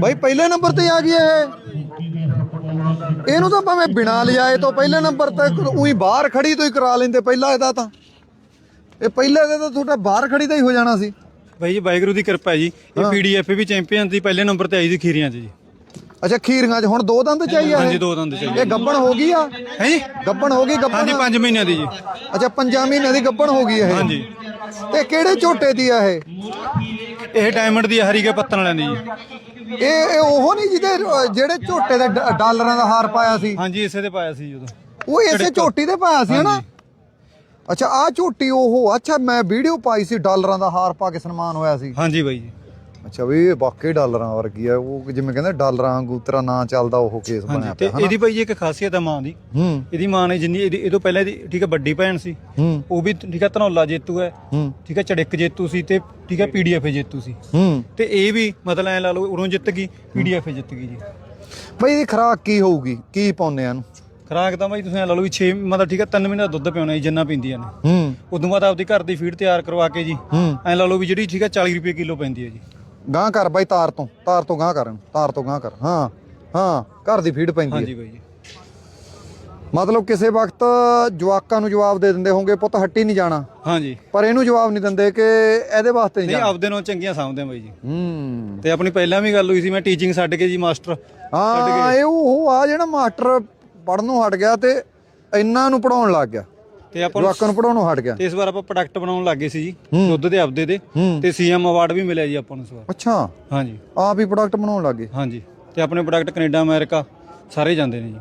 ਬਾਈ ਪਹਿਲੇ ਨੰਬਰ ਤੇ ਆ ਗਿਆ ਇਹ। ਇਹਨੂੰ ਤਾਂ ਭਾਵੇਂ ਬਿਨਾ ਲਿਜਾਏ ਤੋਂ ਪਹਿਲੇ ਨੰਬਰ ਤੇ ਉਹੀ ਬਾਹਰ ਖੜੀ ਤੋਂ ਹੀ ਕਰਾ ਲੈਂਦੇ ਪਹਿਲਾ ਇਹਦਾ ਤਾਂ। ਇਹ ਪਹਿਲੇ ਇਹਦਾ ਤਾਂ ਤੁਹਾਡਾ ਬਾਹਰ ਖੜੀ ਦਾ ਹੀ ਹੋ ਜਾਣਾ ਸੀ। ਬਾਈ ਜੀ ਵਾਹਿਗੁਰੂ ਦੀ ਕਿਰਪਾ ਹੈ। ਜੀ ਇਹ ਪੀਡੀਐਫ ਵੀ ਚੈਂਪੀਅਨ ਦੀ ਪਹਿਲੇ ਨੰਬਰ ਤੇ ਆਈ ਸੀ ਖੀਰੀਆਂ 'ਚ ਜੀ। ਅੱਛਾ ਖੀਰੀਆਂ 'ਚ। ਹੁਣ ਦੋ ਦੰਦ ਚਾਹੀਏ ਹਾਂਜੀ ਦੋ ਦੰਦ ਚਾਹੀਏ ਇਹ ਗੱਬਣ ਹੋ ਗਈ ਆ? ਹੈ ਜੀ? ਗੱਬਣ ਹੋ ਗਈ ਗੱਬਣ? ਹਾਂਜੀ 5 ਮਹੀਨਿਆਂ ਦੀ ਜੀ। ਅੱਛਾ ਪੰਜਾਂ ਮਹੀਨਿਆਂ ਦੀ ਗੱਬਣ ਹੋ ਗਈ ਇਹ? ਹਾਂਜੀ। ਤੇ ਕਿਹੜੇ ਝੋਟੇ ਦੀ ਆ ਇਹ? ਇਹ ਡਾਇਮੰਡ ਦੀ ਹਰੀ ਕੇ ਪੱਤਨ ਵਾਲਿਆਂ ਦੀ ਜੀ। ਇਹ ਇਹ ਉਹ ਨਹੀਂ ਜਿਹਦੇ ਅ, ਜਿਹੜੇ ਝੋਟੇ ਦੇ ਡ- ਡਾਲਰਾਂ ਦਾ ਹਾਰ ਪਾਇਆ ਸੀ। ਹਾਂਜੀ ਇਸੇ ਤੇ ਪਾਇਆ ਸੀ ਜਦੋਂ ਉਹ ਇਸੇ ਝੋਟੀ ਤੇ ਪਾਇਆ ਸੀ ਹਨਾ? ਅੱਛਾ ਆ ਝੋਟੀ ਉਹ ਅੱਛਾ ਮੈਂ ਵੀਡੀਓ ਪਾਈ ਸੀ ਡਾਲਰਾਂ ਦਾ ਹਾਰ ਪਾ ਕੇ ਸਨਮਾਨ ਹੋਇਆ ਸੀ। ਹਾਂਜੀ ਬਾਈ ਜੀ। ਅੱਛਾ ਵੀ ਇਹ ਵਾਕਈ ਡਾਲਰਾਂ ਵਰਗੀ ਆ ਉਹ ਜਿਵੇਂ ਕਹਿੰਦੇ ਡਾਲਰਾਂ ਵਾਂਗੂ ਤੇਰਾ ਨਾਂ ਚੱਲਦਾ ਉਹ ਕੇਸ ਬਣਿਆ ਹਾਂਜੀ ਤੇ ਪਿਆ ਇਹਦੀ ਬਾਈ ਜੀ ਇੱਕ ਖਾਸੀਅਤ ਹੈ ਮਾਂ ਦੀ। ਹੂੰ। ਇਹਦੀ ਮਾਂ ਨੇ ਜਿੰਨੀ ਇਹਦੀ ਇਹ ਤੋਂ ਪਹਿਲਾਂ ਇਹਦੀ ਠੀਕ ਹੈ ਵੱਡੀ ਭੈਣ ਸੀ। ਹੂੰ। ਉਹ ਵੀ ਠੀਕ ਹੈ ਧਨੌਲਾ ਜੇਤੂ ਹੈ। ਹੂੰ। ਠੀਕ ਹੈ ਚੜਿੱਕ ਜੇਤੂ ਸੀ ਤੇ ਠੀਕ ਹੈ ਪੀਡੀਐਫ ਜੇਤੂ ਸੀ। ਹੂੰ। ਤੇ ਇਹ ਵੀ ਮਤਲਬ ਐ ਲਾ ਲਓ ਉਰੋਂ ਜਿੱਤ ਗਈ ਪੀਡੀਐਫ ਜਿੱਤ ਗਈ ਜੀ। ਬਈ ਇਹਦੀ ਖਰਾਕ ਕੀ ਹੋਊਗੀ? ਕੀ ਪਾਉਂਦੇ ਆ ਇਹਨੂੰ? ਖਰਾਕ ਤਾਂ ਬਾਈ ਤੁਸੀਂ ਐ ਲਾ ਲਓ ਵੀ 6 ਮਤਲਬ ਠੀਕ ਹੈ 3 ਮਹੀਨੇ ਦਾ ਦੁੱਧ ਪਿਆਉਣਾ ਜੀ ਜਿੰਨਾ ਪੀਂਦੀਆਂ ਨੇ। ਹੂੰ। ਉਦੋਂ ਬਾਅਦ ਆਪਦੀ ਘਰ ਦੀ ਫੀਡ ਤਿਆਰ ਕਰਵਾ ਕੇ ਜੀ। ਹੂੰ। ਐ ਲਾ ਲਓ ਵੀ ਜਿਹੜੀ ਠੀਕ ਹੈ 40 ਰੁਪਏ ਕਿਲੋ ਪੈਂਦੀ ਹੈ ਜੀ। ਗਾਂ ਕਰ ਬਾਈ ਤਾਰ ਤੋਂ ਤਾਰ ਤੋਂ ਗਾਂ ਕਰ ਇਹਨੂੰ, ਤਾਰ ਤੋਂ ਗਾਂ ਕਰ ਹਾਂ ਹਾਂ ਘਰ ਦੀ ਫੀਡ ਪੈਂਦੀ ਹੈ। ਹਾਂਜੀ ਬਾਈ ਜੀ। ਮਤਲਬ ਕਿਸੇ ਵਕਤ ਜਵਾਕਾਂ ਨੂੰ ਜਵਾਬ ਦੇ ਦਿੰਦੇ ਹੋਗੇ ਪੁੱਤ ਹੱਟੀ ਨਹੀਂ ਜਾਣਾ। ਹਾਂਜੀ। ਪਰ ਇਹਨੂੰ ਜਵਾਬ ਨਹੀਂ ਦਿੰਦੇ ਕਿ ਇਹਦੇ ਵਾਸਤੇ ਨਹੀਂ ਨਹੀਂ ਜਾਣਾ। ਆਪਦੇ ਨਾਲ ਚੰਗੀਆਂ ਆ ਬਾਈ ਜੀ। ਹੂੰ। ਤੇ ਆਪਣੀ ਪਹਿਲਾਂ ਵੀ ਗੱਲ ਹੋਈ ਸੀ ਮੈਂ ਟੀਚਿੰਗ ਛੱਡ ਕੇ ਜੀ ਮਾਸਟਰ ਹਾਂ ਇਹ ਉਹ ਆ ਜਿਹੜਾ ਮਾਸਟਰ ਪੜਨੋਂ ਹਟ ਗਿਆ ਤੇ ਇਹਨਾਂ ਨੂੰ ਪੜਾਉਣ ਲੱਗ ਗਿਆ। ਤੇ ਆਪਾਂ ਨੂੰ- ਜਵਾਕਾਂ ਨੂੰ ਪੜਾਉਣੋਂ ਹਟ ਗਿਆ। ਤੇ ਇਸ ਵਾਰ ਆਪਾਂ ਪ੍ਰੋਡਕਟ ਬਣਾਉਣ ਲੱਗੇ ਸੀ ਜੀ ਦੁੱਧ ਦੇ ਆਪਦੇ ਦੇ ਹੂੰ। ਤੇ ਸੀਐਮ ਅਵਾਰਡ ਵੀ ਮਿਲਿਆ ਜੀ ਆਪਾਂ ਨੂੰ ਇਸ ਵਾਰ। ਅੱਛਾ। ਹਾਂਜੀ। ਆਪ ਹੀ ਪ੍ਰੋਡਕਟ ਬਣਾਉਣ ਲੱਗੇ ਹਾਂਜੀ। ਤੇ ਆਪਣੇ ਪ੍ਰੋਡਕਟ ਕੈਨੇਡਾ ਅਮਰੀਕਾ ਸਾਰੇ ਜਾਂਦੇ ਨੇ ਜੀ।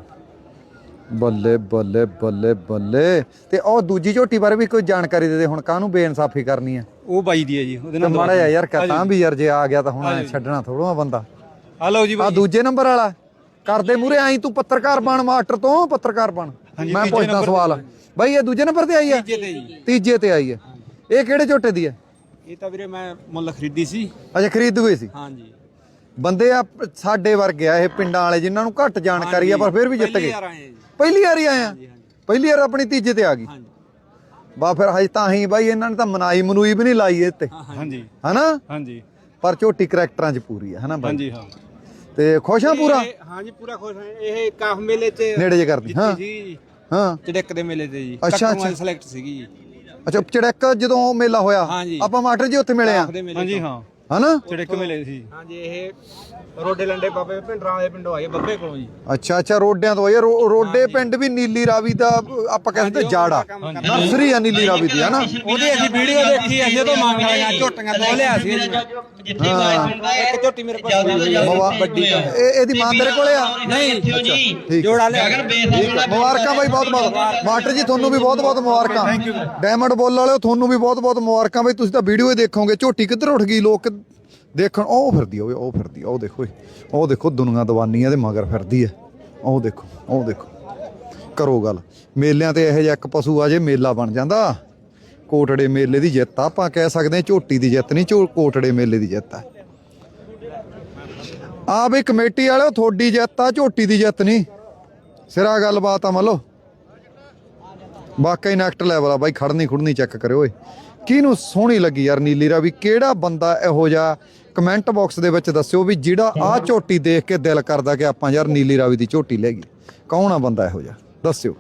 ਬੱਲੇ ਬੱਲੇ ਬੱਲੇ ਬੱਲੇ। ਤੇ ਉਹ ਦੂਜੀ ਝੋਟੀ ਬਾਰੇ ਵੀ ਕੋਈ ਜਾਣਕਾਰੀ ਦੇ ਦੇ ਹੁਣ ਕਾਹਨੂੰ ਬੇਇਨਸਾਫੀ ਕਰਨੀ ਹੈ ਉਹ ਬਾਈ ਦੀ ਹੈ ਜੀ ਉਹਦੇ ਤੇ ਨਾਲ ਮਾੜਾ ਜਿਹਾ ਯਾਰ ਕਹਤਾਂ ਵੀ ਯਾਰ ਜੇ ਆ ਗਿਆ ਤਾਂ ਹੁਣ ਐਂ ਛੱਡਣਾ ਥੋੜਾ ਬੰਦਾ। ਆ ਲਓ ਜੀ ਆ ਬਾਈ। ਦੂਜੇ ਨੰਬਰ ਵਾਲਾ ਕਰਦੇ ਮੂਰੇ ਆਈ ਤੂੰ ਪੱਤਰਕਾਰ ਬਣ ਮਾਸਟਰ ਤੋਂ ਪੱਤਰਕਾਰ ਬਣ। ਮੈਂ ਪੁੱਛਦਾ ਸਵਾਲ। ਬਾਈ ਇਹ ਦੂਜੇ ਨੰਬਰ ਤੇ ਆਈ ਹੈ ਤੀਜੇ ਤੇ ਜੀ ਤੀਜੇ ਤੇ ਆਈ ਹੈ ਇਹ ਕਿਹੜੇ ਝੋਟੇ ਦੀ ਹੈ ਇਹ ਤਾਂ ਵੀਰੇ ਮੈਂ ਮੁੱਲ ਖਰੀਦੀ ਸੀ। ਅੱਛਾ ਖਰੀਦ ਹੋਈ ਸੀ। ਹਾਂਜੀ। ਬੰਦੇ ਆ ਸਾਡੇ ਵਰਗੇ ਆ ਇਹ ਪਿੰਡਾਂ ਵਾਲੇ ਜਿਨ੍ਹਾਂ ਨੂੰ ਘੱਟ ਜਾਣਕਾਰੀ ਆ ਪਰ ਫਿਰ ਵੀ ਜਿੱਤ ਗਏ। ਆਏ ਜੀ। ਪਹਿਲੀ ਵਾਰੀ ਆਏ ਆ? ਪਹਿਲੀ ਵਾਰ ਆਪਣੀ ਤੀਜੇ ਤੇ ਆ ਗਈ। ਹਾਂਜੀ। ਬਾ ਫਿਰ ਹਜੇ ਤਾਂ ਹੀ ਬਾਈ ਇਹਨਾਂ ਨੇ ਤਾਂ ਮਨਾਈ ਮਨੂਈ ਵੀ ਨਹੀਂ ਲਾਈ ਇਹ ਤੇ। ਹਾਂਜੀ। ਹਨਾ? ਹਾਂਜੀ। ਪਰ ਝੋਟੀ ਕਰੈਕਟਰਾਂ 'ਚ ਪੂਰੀ ਆ ਹਨਾ ਬਾਈ? ਹਾਂਜੀ ਹਾਂ। ਤੇ ਖੁਸ਼ ਆ ਪੂਰਾ? ਇਹ- ਹਾਂਜੀ ਪੂਰਾ ਖੁਸ਼ ਹਾਂ। ਇਹ ਕਾਫ ਮੇਲੇ ਤੇ ਨੇੜੇ ਜੇ ਕਰਦੀ ਹਾਂ। ਸੀ ਹਾਂ। ਚੜਕ ਦੇ ਮੇਲੇ ਤੇ ਜੀ। ਅੱਛਾ, ਅੱਛਾ। ਸਿਲੈਕਟ ਸੀਗੀ ਜੀ। ਅੱਛਾ ਚੜੈਕ ਜਦੋਂ ਉਹ ਮੇਲਾ ਹੋਇਆ ਹਾਂਜੀ। ਆਪਾਂ ਮਾਸਟਰ ਜੀ ਉੱਥੇ ਮਿਲੇ ਆ ਕਾਫ ਦੇ ਮੇਲੇ ਹਾਂਜੀ ਹਾਂ। ਹਨਾ? ਚੜਿੱਕ ਮਿਲੇ ਸੀ। ਹਾਂਜੀ ਇਹ ਰੋਡੇ ਲੰਡੇ ਬਾਬੇ ਭਿੰਡਰਾਂ ਵਾਲੇ ਪਿੰਡੋਂ ਆਏ ਬੱਬੇ ਕੋਲੋਂ ਜੀ। ਅੱਛਾ ਅੱਛਾ ਰੋਡਿਆਂ ਤੋਂ ਰੋ- ਰੋਡੇ ਪਿੰਡ ਵੀ ਨੀਲੀ ਰਾਵੀ ਦਾ ਆਪਾਂ ਕਹਿੰਦੇ ਜਾੜਾ। ਨਰਸਰੀ ਆ ਨੀਲੀ ਰਾਵੀ ਦੀ ਹਨਾ? ਉਹਦੀ ਅਸੀਂ ਵੀਡੀਓ ਦੇਖੀ ਅਸੀਂ ਤੋਂ ਮੰਗ ਲਿਆ ਝੋਟੀਆਂ ਦੋ ਲਿਆ ਸੀ। ਜੀ ਇੱਕ ਝੋਟੀ ਮੇਰੇ ਕੋਲ ਮਵਾ- ਵੱਡੀ ਤਾਂ ਇਹ ਇਹਦੀ ਮਾਂ ਤੇਰੇ ਕੋਲੇ ਆ? ਨਹੀਂ। ਠੀਕ ਜੋੜਾ ਲਿਆ। ਠੀਕ ਹੈ। ਮੁਬਾਰਕਾਂ ਬਾਈ ਬਹੁਤ ਬਹੁਤ। ਮਾਸਟਰ ਜੀ ਤੁਹਾਨੂੰ ਵੀ ਬਹੁਤ ਬਹੁਤ ਮੁਬਾਰਕਾਂ। ਡਾਇਮੰਡ ਬੋਲ ਵਾਲਿਓ ਤੁਹਾਨੂੰ ਵੀ ਬਹੁਤ ਬਹੁਤ ਮੁਬਾਰਕਾਂ। ਬਾਈ ਤੁਸੀਂ ਤਾਂ ਵੀਡੀਓ ਹੀ ਦੇਖੋਗੇ। ਝੋਟੀ ਕਿੱਧਰ ਉੱਠ ਗਈ? ਲੋਕ ਦੇਖਣ ਉਹ ਫਿਰਦੀ ਹੋਵੇ ਉਹ ਫਿਰਦੀ ਆ, ਉਹ ਦੇਖੋ ਓਏ। ਉਹ ਦੇਖੋ ਦੁਨੀਆ ਦਵਾਨੀ ਆ ਦੇ ਮਗਰ ਫਿਰਦੀ ਹੈ ਉਹ ਦੇਖੋ ਉਹ ਦੇਖੋ ਕਰੋ ਗੱਲ। ਮੇਲਿਆਂ ਤੇ ਇਹੋ ਜਿਹਾ ਇੱਕ ਪਸ਼ੂ ਆ ਜੇ ਮੇਲਾ ਬਣ ਜਾਂਦਾ। ਕੋਟੜੇ ਮੇਲੇ ਦੀ ਜਿੱਤ ਆ ਆਪਾਂ ਕਹਿ ਸਕਦੇ ਹਾਂ ਝੋਟੀ ਦੀ ਜਿੱਤ ਨਹੀਂ ਝੋ ਕੋਟੜੇ ਮੇਲੇ ਦੀ ਜਿੱਤ ਆ। ਆ ਵੀ ਕਮੇਟੀ ਵਾਲਿਓ ਤੁਹਾਡੀ ਜਿੱਤ ਆ ਝੋਟੀ ਦੀ ਜਿੱਤ ਨਹੀਂ। ਸਿਰਾ ਗੱਲਬਾਤ ਆ ਮੰਨ ਲਓ। ਵਾਕਈ ਨੈਕਟ ਲੈਵਲ ਆ ਬਾਈ ਖੜਨੀ ਖੁੜਨੀ ਚੈੱਕ ਕਰਿਓ ਓਏ। ਕਿਹਨੂੰ ਸੋਹਣੀ ਲੱਗੀ ਯਾਰ ਨੀਲੀ ਰਾਵੀ? ਕਿਹੜਾ ਬੰਦਾ ਇਹੋ ਜਿਹਾ ਕਮੈਂਟ ਬਾਕਸ ਦੇ ਵਿੱਚ ਦੱਸਿਓ ਵੀ ਜਿਹੜਾ ਆਹ ਝੋਟੀ ਦੇਖ ਕੇ ਦਿਲ ਕਰਦਾ ਕਿ ਆਪਾਂ ਯਾਰ ਨੀਲੀ ਰਾਵੀ ਦੀ ਝੋਟੀ ਲੈ ਗਈ। ਕੌਣ ਆ ਬੰਦਾ ਇਹੋ ਜਿਹਾ? ਦੱਸਿਓ।